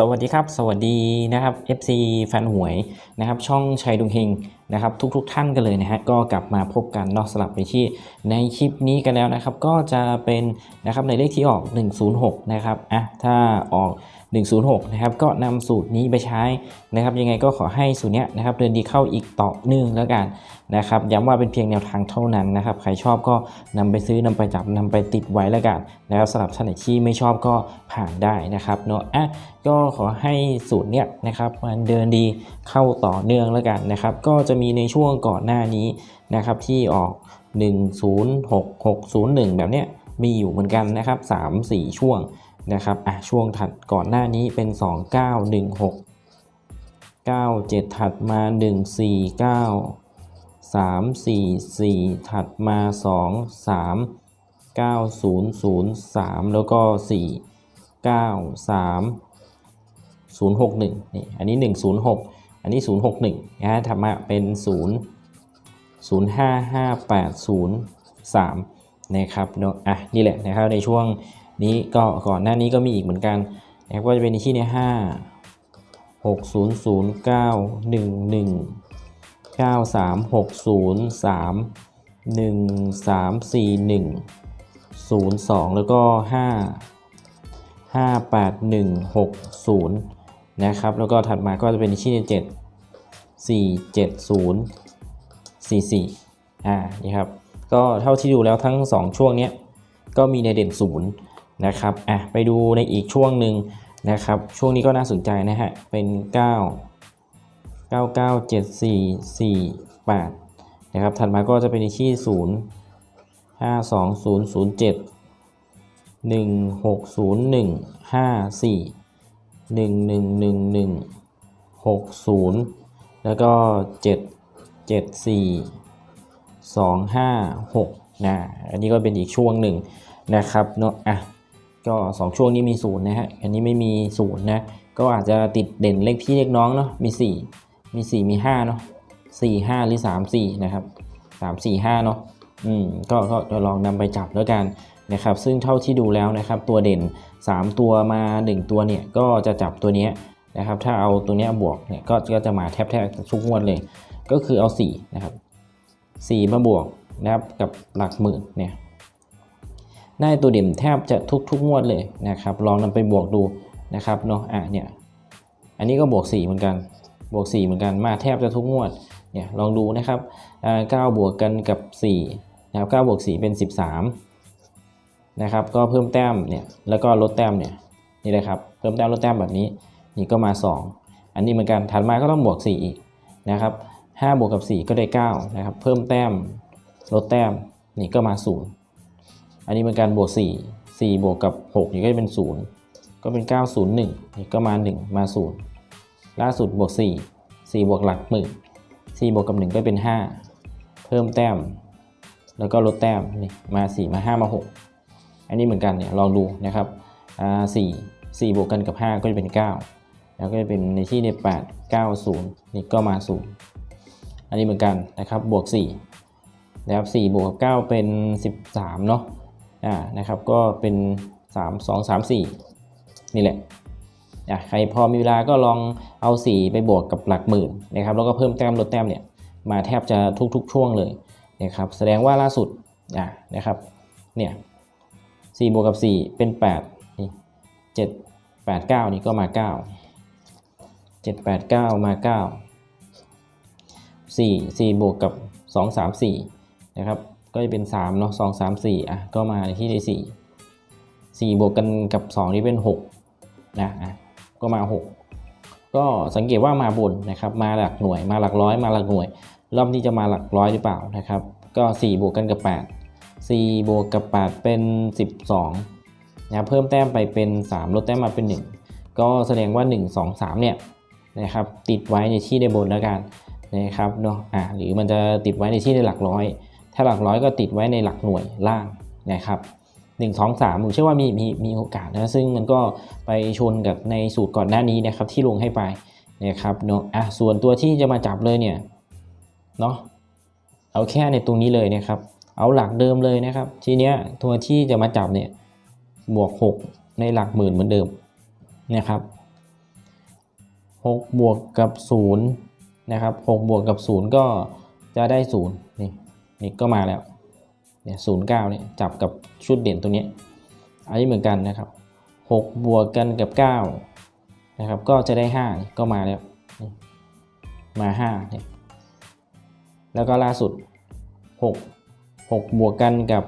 สวัสดีครับ สวัสดีนะครับ FC แฟนหวยนะครับ ช่องชัยดุงเฮงนะครับ ทุกๆทท่านกันเลยนะฮะก็กลับมาพบกันนอกสลับไปที่ในคลิปนี้กันแล้วนะครับ ก็จะเป็นนะครับในเลขที่ออก 106 นะครับอะถ้าออก 106 นะครับ ก็นำสูตรนี้ไปใช้นะครับ ยังไงก็ขอให้สูตรนี้นะครับเดินดีเข้าอีกต่อเนื่องแล้วกันนะครับย้ำว่าเป็นเพียงแนวทางเท่านั้นนะครับ ใครชอบก็นำไปซื้อนำไปจับนำไปติดไว้แล้วกันนะครับสำหรับท่านไหนที่ไม่ชอบก็ผ่านได้นะครับเนาะอะก็ขอให้สูตรเนี้ยนะครับมันเดินดีเข้าต่อเนื่องแล้วกันนะครับ ก็จะมีในช่วงก่อนหน้านี้นะครับที่ออก 106601 แบบเนี้ยมีอยู่เหมือนกันนะครับ 3-4 ช่วง นะครับอะช่วงถัดก่อนหน้านี้เป็น 2916 97 ถัดมา 149 344 ถัดมา 2 3 9003 แล้วก็ 4 9 3 061นี่อันนี้ 106 อันนี้ 061นะฮะถัดมาเป็น 0 055803นะครับเนาะอะนี่แหละนะครับในช่วง นี้ก็ก่อนหน้านี้ก็มีอีกเหมือนกันนะครับก็จะเป็นในที่เนี่ยห้าหกศูนย์ศูนย์เก้าหนึ่งหนึ่งเก้าสามหกศูนย์สามหนึ่งสามสี่หนึ่งศูนย์สองแล้วก็ห้าห้าแปดหนึ่งหกศูนย์นะครับ แล้วก็ถัดมาก็จะเป็นในที่เนเจ็ดสี่เจ็ดศูนย์สี่สี่อ่านี่ครับก็เท่าที่ดูแล้วทั้งสองช่วงนี้ก็มีในเด่นศูนย์ นะครับอะไปดูในอีกช่วงหนึ่งนะครับ ช่วงนี้ก็น่าสนใจนะฮะ เป็น 9 9 9 7 4 4 8นะครับ ถัดมาก็จะเป็นที่ 0 5 2 0 0 7หนึ่งหกศูนย์หนึ่งห้าสี่หนึ่งหนึ่งหนึ่งหนึ่งหกศูนย์แล้วก็เจ็ดเจ็ดสี่สองห้าหกนะ อันนี้ก็เป็นอีกช่วงหนึ่งนะครับเนาะอะ ก็สองช่วงนี้มีศูนย์นะฮะ อันนี้ไม่มีศูนย์นะ ก็อาจจะติดเด่นเลขพี่เลขน้องเนาะ มีสี่มีสี่มีห้าเนาะสี่ห้าหรือสามสี่นะครับสามสี่ห้าเนาะ อืม ก็ ก็จะลองนำไปจับแล้วกันนะครับ ซึ่งเท่าที่ดูแล้วนะครับ ตัวเด่น 3 ตัวมา 1 ตัวเนี่ย ก็จะจับตัวนี้นะครับ ถ้าเอาตัวนี้บวกเนี่ย ก็ ก็จะมาแทบแทบทุกงวดเลย ก็คือเอา4นะครับ4มาบวกนะครับ กับหลักหมื่นเนี่ย ได้ตัวเด่นแทบจะทุกทุกงวดเลยนะครับ ลองนำไปบวกดูนะครับเนาะอะเนี่ยอันนี้ก็บวก 4 เหมือนกัน บวก 4 เหมือนกันมาแทบจะทุกงวดเนี่ยลองดูนะครับอ่าบวกกันกับ4นะครับ9บวก4เป็น 13นะครับก็เพิ่มแต้มเนี่ยแล้วก็ลดแต้มเนี่ยนี่เลยครับเพิ่มแต้มลดแต้มแบบนี้นี่ก็มา 2 อันนี้เหมือนกันถัดมาก็ต้องบวก 4 อีกนะครับ5บวกกับ 4 ก็ได้ 9 นะครับ เพิ่มแต้มลดแต้มนี่ก็มา 0 อันนี้เป็นการบวก 4 4 บวกกับ6นี่ก็จะเป็น 0 ก็เป็น 901นี่ก็มา 1 มา 0 ล่าสุดบวก 4 4 บวกหลักหมื่น4บวกกับ 1 ก็เป็น 5 เพิ่มแต้ม แล้วก็ลดแต้มนี่มา 4 มา 5 มา 6 อันนี้เหมือนกันเนี่ยลองดูนะครับอ่าสี่สี่บวกกันกับ 5 ก็จะเป็น 9 แล้วก็จะเป็นในที่ใน 8 9 0 นี่ก็มา 0 อันนี้เหมือนกันนะครับบวก4นะครับ4บวกกับ 9 เป็น 13 เนาะ อ่านะครับก็เป็น 3 2 3 4 นี่แหละอะใครพอมีเวลาก็ลองเอา 4 ไปบวกกับหลักหมื่นนะครับแล้วก็เพิ่มแต้มลดแต้มเนี่ยมาแทบจะทุกๆช่วงเลยนะครับแสดงว่าล่าสุดอะนะครับเนี่ย4บวกกับ 4 เป็น 8 นี่ 7 8 9 นี่ก็มา 9 7 8 9 มา 9 4 4 บวกกับ 2 3 4 นะครับ ก็จะเป็น3เนาะ2 3 4อะก็มาในที่ได้4 4บวกกันกับ 2 นี่เป็น6นะอะก็มา 6 ก็สังเกตว่ามาบนนะครับ มาหลักหน่วยมาหลักร้อยมาหลักหน่วย รอบนี้จะมาหลักร้อยหรือเปล่านะครับ ก็ 4 บวกกันกับ 8 4 บวกกับ 8 เป็น 12นะเพิ่มแต้มไปเป็น 3 ลดแต้มมาเป็น 1 ก็แสดงว่า 1 2 3 เนี่ยนะครับติดไว้ในที่ในบนแล้วกันนะครับเนาะอ่าหรือมันจะติดไว้ในที่ในหลักร้อย ถ้าหลักร้อยก็ติดไว้ในหลักหน่วยล่างนะครับ1 2 3ผมเชื่อว่ามีมีมีโอกาสนะซึ่งมันก็ไปชนกับในสูตรก่อนหน้านี้นะครับที่ลงให้ไปนะครับเนาะอะส่วนตัวที่จะมาจับเลยเนี่ยเนาะเอาแค่ในตรงนี้เลยนะครับ เอาหลักเดิมเลยนะครับ ทีเนี้ยตัวที่จะมาจับเนี่ยบวก 6 ในหลักหมื่นเหมือนเดิมนะครับ6บวกกับ0นะครับ6บวกกับ 0 ก็จะได้ 0 นี่ก็มาแล้วเนี่ยศูนย์เก้าเนี่ยจับกับชุดเด่นตัวนี้ อันนี้เหมือนกันนะครับ6บวกกันกับ9นะครับก็จะได้5นี่ก็มาแล้วนี่มา5เนี่ยแล้วก็ล่าสุด6 6บวกกันกับ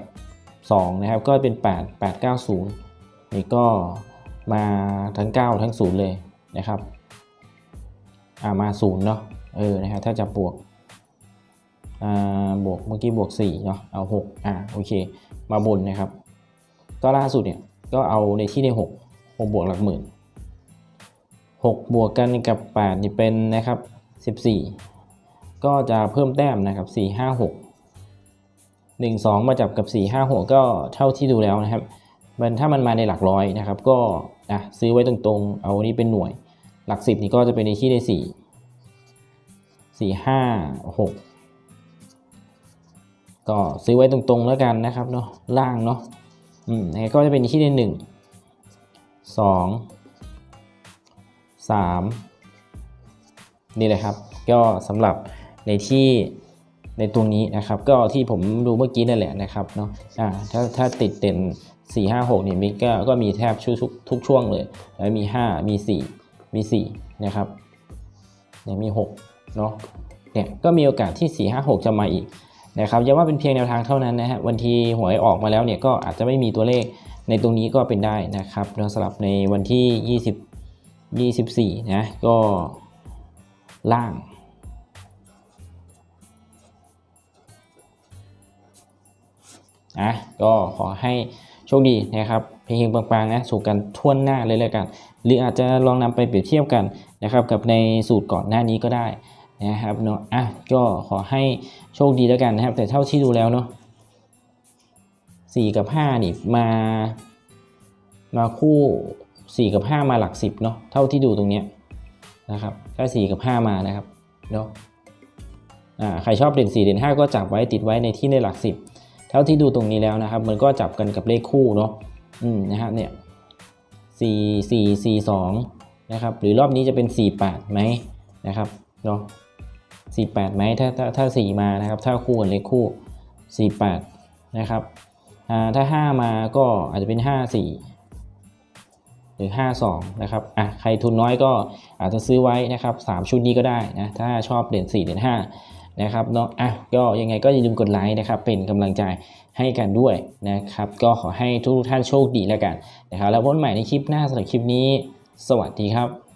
2นะครับก็เป็น8 8 9 0นี่ก็มาทั้ง 9 ทั้ง 0 เลยนะครับ อ่ามา0เนาะ เออ นะครับ ถ้าจะบวก บวกเมื่อกี้บวก4เนาะเอา6อ่าโอเค มาบนนะครับ ก็ล่าสุดเนี่ยก็เอาในที่ใน6 6บวกหลักหมื่น6บวกกันกับ8นี่เป็นนะครับ14 ก็จะเพิ่มแต้มนะครับ4 5 6 1 2 มาจับกับ 4 5 6 ก็เท่าที่ดูแล้วนะครับ มันถ้ามันมาในหลักร้อยนะครับ ก็อะซื้อไว้ตรงๆ เอานี้เป็นหน่วย หลัก 10 นี่ก็จะเป็นในที่ได้4 4 5 6 ก็ซื้อไว้ตรงๆแล้วกันนะครับเนาะล่างเนาะอืมแล้ก็จะเป็นที่ได้หนึ่งสองสามนี่เลยครับ ก็สำหรับในที่ในตรงนี้นะครับ ก็ที่ผมดูเมื่อกี้นั่นแหละนะครับเนาะอ่าถ้าถ้าติดเด่น4 5 6เนี่ยมีก็ก็มีแทบชุทุกทุกช่วงเลย แล้วมี 5 มี 4 มี 4 นะครับเนี่ยมี6เนาะเนี่ยก็มีโอกาสที่ 4 5 6 จะมาอีก นะครับย้ำว่าเป็นเพียงแนวทางเท่านั้นนะฮะวันที่หวยออกมาแล้วเนี่ยก็อาจจะไม่มีตัวเลขในตรงนี้ก็เป็นได้นะครับสำหรับในวันที่ 20 24 นะก็ล่างนะก็ขอให้โชคดีนะครับเพลงปังๆนะสู่กันทั่วหน้าเลยเลยกัน หรืออาจจะลองนำไปเปรียบเทียบกันนะครับกับในสูตรก่อนหน้านี้ก็ได้ นะครับเนาะอะก็ขอให้โชคดีแล้วกันนะครับ แต่เท่าที่ดูแล้วเนาะสี่กับห้านี่มามาคู่สี่กับห้ามาหลักสิบเนาะเท่าที่ดูตรงเนี้ยนะครับถ้าสี่กับห้ามานะครับเนาะอ่าใครชอบเด่นสี่เด่นห้าก็จับไว้ติดไว้ในที่ในหลักสิบเท่าที่ดูตรงนี้แล้วนะครับ มันก็จับกันกับเลขคู่เนาะอืมนะฮะเนี่ยสี่สี่สี่สองนะครับหรือรอบนี้จะเป็นสี่แปดไหมนะครับเนาะ 48ไหมถ้าถ้าถ้า 4 มานะครับ ถ้าคู่กันเลขคู่ 48 นะครับอ่าถ้า 5 มาก็อาจจะเป็น 54 หรือ 52 นะครับอะใครทุนน้อยก็อาจจะซื้อไว้นะครับ 3 ชุดนี้ก็ได้นะถ้าชอบเด่น4เด่น5นะครับเนาะอะก็ยังไงก็อย่าลืมกดไลค์นะครับ เป็นกำลังใจให้กันด้วยนะครับ ก็ขอให้ทุกท่านโชคดีแล้วกันนะครับ แล้วพบกันใหม่ในคลิปหน้าสำหรับคลิปนี้ สวัสดีครับ